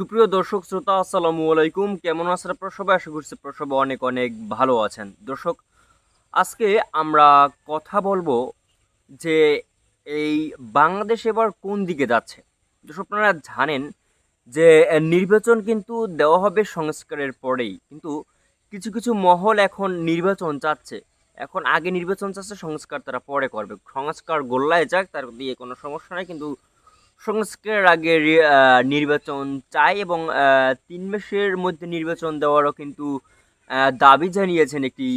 সুপ্রিয় দর্শক, শ্রোতা, আসসালামু আলাইকুম। কেমন আছেন আপনারা? সবাই আশা করছি আপনারা সবাই অনেক অনেক ভালো আছেন। দর্শক, আজকে আমরা কথা বলব যে এই বাংলাদেশ এবার কোন দিকে যাচ্ছে? দর্শক, আপনারা জানেন যে নির্বাচন কিন্তু দেওয়া হবে সংস্কারের পরেই। কিন্তু কিছু কিছু মহল এখন নির্বাচন চাচ্ছে। এখন আগে নির্বাচন চাচ্ছে, সংস্কার তারা পরে করবে। সংস্কার গোল্লায় যাক, তার দিয়ে কোনো সমস্যা নাই। কিন্তু সংস্কারের আগে নির্বাচন চাই এবং তিন মাসের মধ্যে নির্বাচন দেওয়ারও কিন্তু দাবি জানিয়েছেন একটি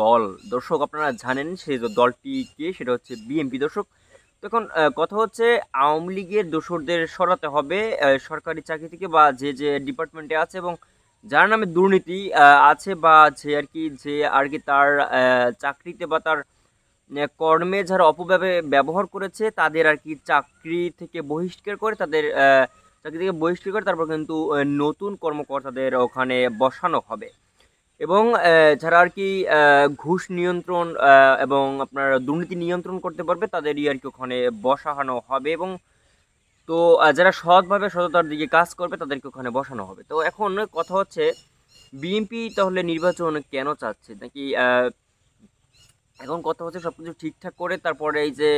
দল। দর্শক, আপনারা জানেন সেই দলটি কে? সেটা হচ্ছে বিএনপি দর্শক। তখন কথা হচ্ছে আওয়ামী লীগের দোসরদের সরাতে হবে সরকারি চাকরি থেকে বা যে যে ডিপার্টমেন্টে আছে এবং যার নামে দুর্নীতি আছে বা যে আর কি, যে আর কি তার চাকরিতে বা তার কর্মে যারা অপব্যবে ব্যবহার করেছে, তাদের আর কি চাকরি থেকে বহিষ্কার করে, তাদের চাকরি থেকে বহিষ্কার করে, তারপর কিন্তু নতুন কর্মকর্তাদের ওখানে বসানো হবে। এবং যারা আর কি ঘুষ নিয়ন্ত্রণ এবং আপনার দুর্নীতি নিয়ন্ত্রণ করতে পারবে, তাদেরই আর কি ওখানে বসানো হবে। এবং তো যারা সৎভাবে সততার দিকে কাজ করবে, তাদেরকে ওখানে বসানো হবে। তো এখন কথা হচ্ছে, বিএনপি তাহলে নির্বাচন কেন চাচ্ছে? নাকি এখন কথা হচ্ছে সবকিছু ঠিকঠাক করে তারপরে এই যে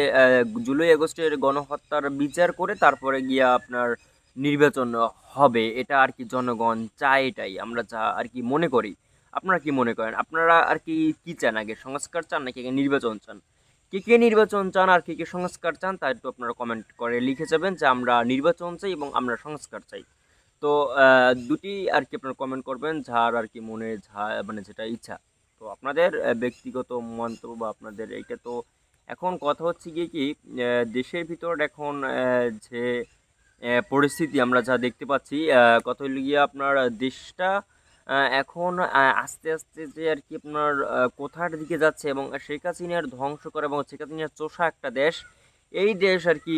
জুলাই আগস্টের গণহত্যার বিচার করে তারপরে গিয়ে আপনার নির্বাচন হবে, এটা আর কি জনগণ চায় এটাই, আমরা যা আর কি মনে করি। আপনারা কি মনে করেন? আপনারা আর কি কি চান আগে, সংস্কার চান নাকি নির্বাচন চান? কে কে নির্বাচন চান আর কে কে সংস্কার চান তা একটু আপনারা কমেন্ট করে লিখে যাবেন যে আমরা নির্বাচন চাই এবং আমরা সংস্কার চাই। তো দুটি আর কি আপনারা কমেন্ট করবেন, যার আর কি মনে যা মানে যেটা ইচ্ছা। তো আপনাদের ব্যক্তিগত মন্তব্য বা আপনাদের এইটা তো এখন কথা হচ্ছে গিয়ে কি দেশের ভিতর এখন যে পরিস্থিতি আমরা যা দেখতে পাচ্ছি হলো গিয়ে আপনার দেশটা এখন আস্তে আস্তে যে আর কি আপনার কোথার দিকে যাচ্ছে এবং শেখ হাসিনার ধ্বংস করা এবং শেখ হাসিনার চোষা একটা দেশ, এই দেশ আর কি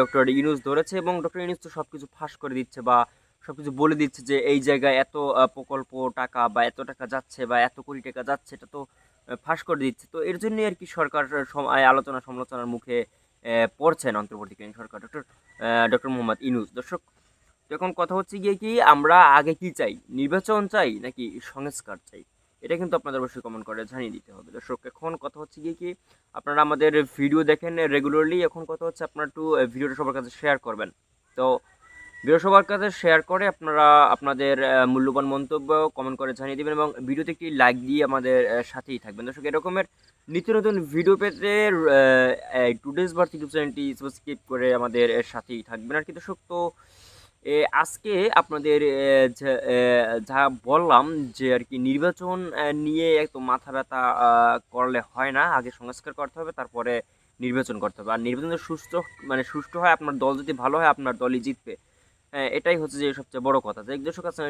ডক্টর ইউনুস ধরেছে এবং ডক্টর ইউনুস তো সব কিছু ফাঁস করে দিচ্ছে বা সব কিছু বলে দিচ্ছে যে এই জায়গায় এত প্রকল্প টাকা বা এত টাকা যাচ্ছে বা এত কোটি টাকা যাচ্ছে, এটা তো ফাঁস করে দিচ্ছে। তো এর জন্যই আর কি সরকার আলোচনা সমালোচনার মুখে পড়ছেন অন্তর্বর্তীকালীন সরকার ডক্টর ডক্টর মোহাম্মদ ইউনুস। দর্শক, এখন কথা হচ্ছে গিয়ে কি, আমরা আগে কি চাই? নির্বাচন চাই নাকি সংস্কার চাই? এটা কিন্তু আপনাদের অবশ্যই কমেন্ট করে জানিয়ে দিতে হবে। দর্শক, এখন কথা হচ্ছে গিয়ে কি, আপনারা আমাদের ভিডিও দেখেন রেগুলারলি এখন কথা হচ্ছে আপনারা একটু ভিডিওটা সবার কাছে শেয়ার করবেন। তো সবার কাছে শেয়ার করে আপনারা আপনাদের মূল্যবান মন্তব্য কমেন্ট করে জানিয়ে দেবেন এবং ভিডিওতে একটি লাইক দিয়ে আমাদের সাথেই থাকবেন। দর্শক, এরকমের নিত্য নতুন ভিডিও পেতে টুডেজ বার্থ ইউটিউব চ্যানেলটি সাবস্ক্রাইব করে আমাদের সাথেই থাকবেন। আর কি দর্শক, তো আজকে আপনাদের যা বললাম যে আর কি নির্বাচন নিয়ে একটু মাথা ব্যথা করলে হয় না। আগে সংস্কার করতে হবে, তারপরে নির্বাচন করতে হবে। আর নির্বাচন সুস্থ মানে সুষ্ঠু হয়, আপনার দল যদি ভালো হয়, আপনার দলই জিতবে। এটাই হচ্ছে যে সবচেয়ে বড় কথা। যে দর্শক আছে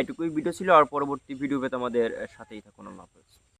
এটুকুই ভিডিও ছিল। আর পরবর্তী ভিডিওতে আমাদের সাথেই থাকুন। আল্লাহ হাফেজ।